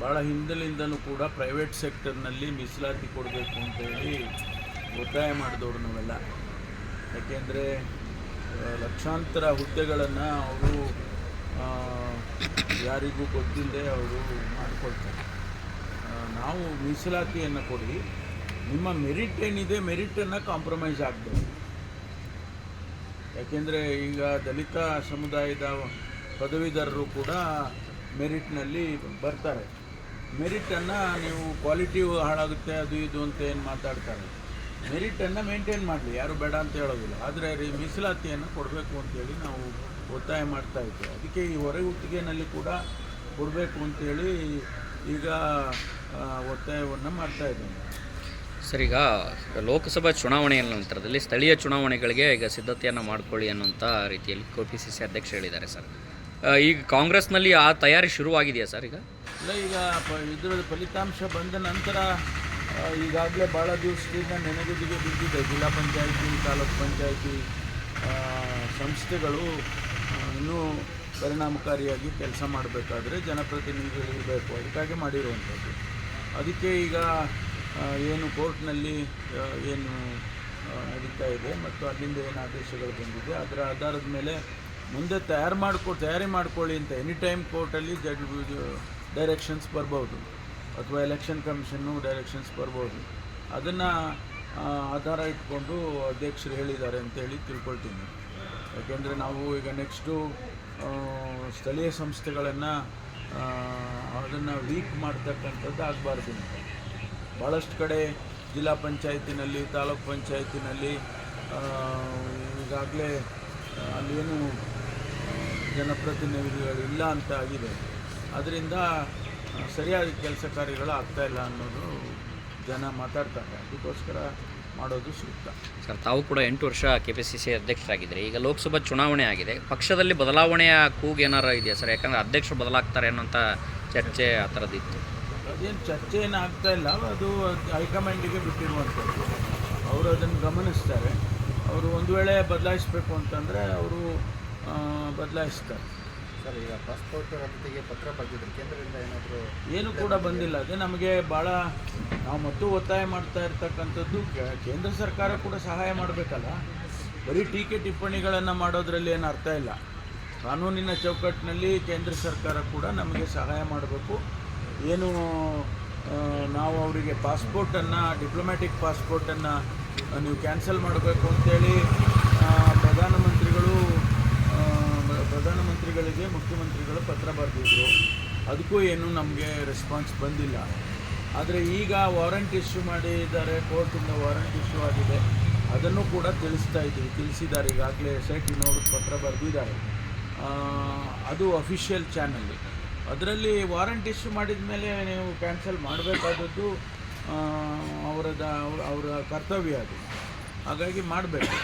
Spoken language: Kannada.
ಭಾಳ ಹಿಂದಲಿಂದನೂ ಕೂಡ ಪ್ರೈವೇಟ್ ಸೆಕ್ಟರ್ನಲ್ಲಿ ಮೀಸಲಾತಿ ಕೊಡಬೇಕು ಅಂತೇಳಿ ಒತ್ತಾಯ ಮಾಡಿದವರು ನಾವೆಲ್ಲ. ಯಾಕೆಂದರೆ ಲಕ್ಷಾಂತರ ಹುದ್ದೆಗಳನ್ನು ಅವರು ಯಾರಿಗೂ ಗೊತ್ತಿಲ್ಲದೆ ಅವರು ಮಾಡಿಕೊಳ್ತಾರೆ. ನಾವು ಮೀಸಲಾತಿಯನ್ನು ಕೊಡಿ. ನಿಮ್ಮ ಮೆರಿಟ್ ಏನಿದೆ ಮೆರಿಟನ್ನು ಕಾಂಪ್ರಮೈಸ್ ಆಗಬೇಕು. ಯಾಕೆಂದರೆ ಈಗ ದಲಿತ ಸಮುದಾಯದ ಪದವೀಧರರು ಕೂಡ ಮೆರಿಟ್ನಲ್ಲಿ ಬರ್ತಾರೆ. ಮೆರಿಟನ್ನು ನೀವು ಕ್ವಾಲಿಟಿ ಹಾಳಾಗುತ್ತೆ, ಅದು ಇದು ಅಂತ ಏನು ಮಾತಾಡ್ತಾರೆ. ಮೆರಿಟನ್ನು ಮೇಂಟೈನ್ ಮಾಡಲಿ, ಯಾರು ಬೇಡ ಅಂತ ಹೇಳೋದಿಲ್ಲ. ಆದರೆ ರೀ ಮೀಸಲಾತಿಯನ್ನು ಕೊಡಬೇಕು ಅಂತೇಳಿ ನಾವು ಒತ್ತಾಯ ಮಾಡ್ತಾ ಇದ್ದೇವೆ. ಅದಕ್ಕೆ ಈ ಹೊರಗುತ್ತಿಗೆನಲ್ಲಿ ಕೂಡ ಕೊಡಬೇಕು ಅಂತೇಳಿ ಈಗ ಒತ್ತಾಯವನ್ನು ಮಾಡ್ತಾ ಇದ್ದೇನೆ ಸರ್, ಈಗ ಲೋಕಸಭಾ ಚುನಾವಣೆಯ ನಂತರದಲ್ಲಿ ಸ್ಥಳೀಯ ಚುನಾವಣೆಗಳಿಗೆ ಈಗ ಸಿದ್ಧತೆಯನ್ನು ಮಾಡ್ಕೊಳ್ಳಿ ಅನ್ನುವಂಥ ರೀತಿಯಲ್ಲಿ ಕೆ ಪಿ ಸಿ ಸಿ ಅಧ್ಯಕ್ಷ ಹೇಳಿದ್ದಾರೆ ಸರ್. ಈಗ ಕಾಂಗ್ರೆಸ್ನಲ್ಲಿ ಆ ತಯಾರಿ ಶುರುವಾಗಿದೆಯಾ ಸರ್ ಈಗ? ಇಲ್ಲ, ಈಗ ಇದರ ಫಲಿತಾಂಶ ಬಂದ ನಂತರ ಈಗಾಗಲೇ ಭಾಳ ದಿವಸದಿಂದ ನೆನೆಗುದಿಗೆ ಬಿದ್ದಿದೆ. ಜಿಲ್ಲಾ ಪಂಚಾಯಿತಿ, ತಾಲೂಕು ಪಂಚಾಯಿತಿ ಸಂಸ್ಥೆಗಳು ಇನ್ನೂ ಪರಿಣಾಮಕಾರಿಯಾಗಿ ಕೆಲಸ ಮಾಡಬೇಕಾದ್ರೆ ಜನಪ್ರತಿನಿಧಿಗಳು ಇರಬೇಕು ಅದಕ್ಕಾಗಿ ಮಾಡಿರುವಂಥದ್ದು. ಅದಕ್ಕೆ ಈಗ ಏನು ಕೋರ್ಟ್ನಲ್ಲಿ ಏನು ನಡೀತಾ ಇದೆ ಮತ್ತು ಅಲ್ಲಿಂದ ಏನು ಆದೇಶಗಳು ಬಂದಿದೆ, ಅದರ ಆಧಾರದ ಮೇಲೆ ಮುಂದೆ ತಯಾರು ಮಾಡ್ಕೊ, ತಯಾರಿ ಮಾಡ್ಕೊಳ್ಳಿ ಅಂತ ಎನಿ ಟೈಮ್ ಕೋರ್ಟಲ್ಲಿ ಜಡ್ ಡೈರೆಕ್ಷನ್ಸ್ ಬರ್ಬೋದು. ಅಥವಾ ಎಲೆಕ್ಷನ್ ಕಮಿಷನ್ನು ಡೈರೆಕ್ಷನ್ಸ್ ಬರ್ಬೋದು. ಅದನ್ನು ಆಧಾರ ಇಟ್ಕೊಂಡು ಅಧ್ಯಕ್ಷರು ಹೇಳಿದ್ದಾರೆ ಅಂತೇಳಿ ತಿಳ್ಕೊಳ್ತೀನಿ. ಯಾಕೆಂದರೆ ನಾವು ಈಗ ನೆಕ್ಸ್ಟು ಸ್ಥಳೀಯ ಸಂಸ್ಥೆಗಳನ್ನು ಅದನ್ನು ವೀಕ್ ಮಾಡ್ತಕ್ಕಂಥದ್ದು ಆಗಬಾರ್ದು. ಭಾಳಷ್ಟು ಕಡೆ ಜಿಲ್ಲಾ ಪಂಚಾಯತಿನಲ್ಲಿ, ತಾಲೂಕ್ ಪಂಚಾಯತಿನಲ್ಲಿ ಈಗಾಗಲೇ ಅಲ್ಲೇನು ಜನಪ್ರತಿನಿಧಿಗಳು ಇಲ್ಲ ಅಂತ ಆಗಿದೆ. ಅದರಿಂದ ಸರಿಯಾದ ಕೆಲಸ ಕಾರ್ಯಗಳು ಆಗ್ತಾ ಇಲ್ಲ ಅನ್ನೋದು ಜನ ಮಾತಾಡ್ತಾರೆ. ಅದಕ್ಕೋಸ್ಕರ ಮಾಡೋದು ಸೂಕ್ತ. ಸರ್ ತಾವು ಕೂಡ ಎಂಟು ವರ್ಷ ಕೆ ಪಿ ಸಿ ಸಿ ಅಧ್ಯಕ್ಷರಾಗಿದ್ದರೆ. ಈಗ ಲೋಕಸಭಾ ಚುನಾವಣೆ ಆಗಿದೆ. ಪಕ್ಷದಲ್ಲಿ ಬದಲಾವಣೆಯ ಕೂಗು ಏನಾರು ಇದೆಯಾ ಸರ್? ಯಾಕಂದರೆ ಅಧ್ಯಕ್ಷರು ಬದಲಾಗ್ತಾರೆ ಅನ್ನೋಂಥ ಚರ್ಚೆ ಆ ಥರದ್ದಿತ್ತು ಅದೇನು ಚರ್ಚೆ ಏನು ಆಗ್ತಾ ಇಲ್ಲ. ಅದು ಹೈಕಮಾಂಡಿಗೆ ಬಿಟ್ಟಿರುವಂಥದ್ದು. ಅವರು ಅದನ್ನು ಗಮನಿಸ್ತಾರೆ. ಅವರು ಒಂದು ವೇಳೆ ಬದಲಾಯಿಸಬೇಕು ಅಂತಂದರೆ ಅವರು ಬದಲಾಯಿಸ್ತಾರೆ. ಸರ್ ಈಗ ಪಾಸ್ಪೋರ್ಟ್ ರದ್ದತಿಗೆ ಪತ್ರ ಬರೆದಿದ್ರು. ಕೇಂದ್ರದಿಂದ ಏನಾದರೂ ಏನು ಕೂಡ ಬಂದಿಲ್ಲ. ಅದೇ ನಮಗೆ ಭಾಳ ನಾವು ಮತ್ತು ಒತ್ತಾಯ ಮಾಡ್ತಾ ಇರ್ತಕ್ಕಂಥದ್ದು ಕೇಂದ್ರ ಸರ್ಕಾರ ಕೂಡ ಸಹಾಯ ಮಾಡಬೇಕಲ್ಲ? ಬರೀ ಟೀಕೆ ಟಿಪ್ಪಣಿಗಳನ್ನು ಮಾಡೋದ್ರಲ್ಲಿ ಏನು ಅರ್ಥ ಇಲ್ಲ. ಕಾನೂನಿನ ಚೌಕಟ್ಟಿನಲ್ಲಿ ಕೇಂದ್ರ ಸರ್ಕಾರ ಕೂಡ ನಮಗೆ ಸಹಾಯ ಮಾಡಬೇಕು. ಏನು ನಾವು ಅವರಿಗೆ ಪಾಸ್ಪೋರ್ಟನ್ನು ಡಿಪ್ಲೊಮ್ಯಾಟಿಕ್ ಪಾಸ್ಪೋರ್ಟನ್ನು ನೀವು ಕ್ಯಾನ್ಸಲ್ ಮಾಡಬೇಕು ಅಂತೇಳಿ ಆ, ಪ್ರಧಾನಮಂತ್ರಿಗಳು ಆ, ಪ್ರಧಾನಮಂತ್ರಿಗಳಿಗೆ ಮುಖ್ಯಮಂತ್ರಿಗಳು ಪತ್ರ ಬರೆದಿದ್ರು. ಅದಕ್ಕೂ ಏನು ನಮಗೆ ರೆಸ್ಪಾನ್ಸ್ ಬಂದಿಲ್ಲ. ಆದರೆ ಈಗ ವಾರಂಟ್ ಇಶ್ಯೂ ಮಾಡಿದ್ದಾರೆ, ಕೋರ್ಟಿಂದ ವಾರಂಟ್ ಇಶ್ಯೂ ಆಗಿದೆ. ಅದನ್ನು ಕೂಡ ತಿಳಿಸ್ತಾ ಇದ್ದೀವಿ, ತಿಳಿಸಿದ್ದಾರೆ. ಈಗಾಗಲೇ ಎಸ್ ಐ ಪತ್ರ ಬರೆದಿದ್ದಾರೆ. ಅದು ಅಫಿಷಿಯಲ್ ಚಾನಲ್ ಅದರಲ್ಲಿ ವಾರಂಟ್ ಇಶ್ಯೂ ಮಾಡಿದ ಮೇಲೆ ನೀವು ಕ್ಯಾನ್ಸಲ್ ಮಾಡಬೇಕಾದದ್ದು ಅವರದ ಅವರ ಕರ್ತವ್ಯ ಅದು. ಹಾಗಾಗಿ ಮಾಡಬೇಕು.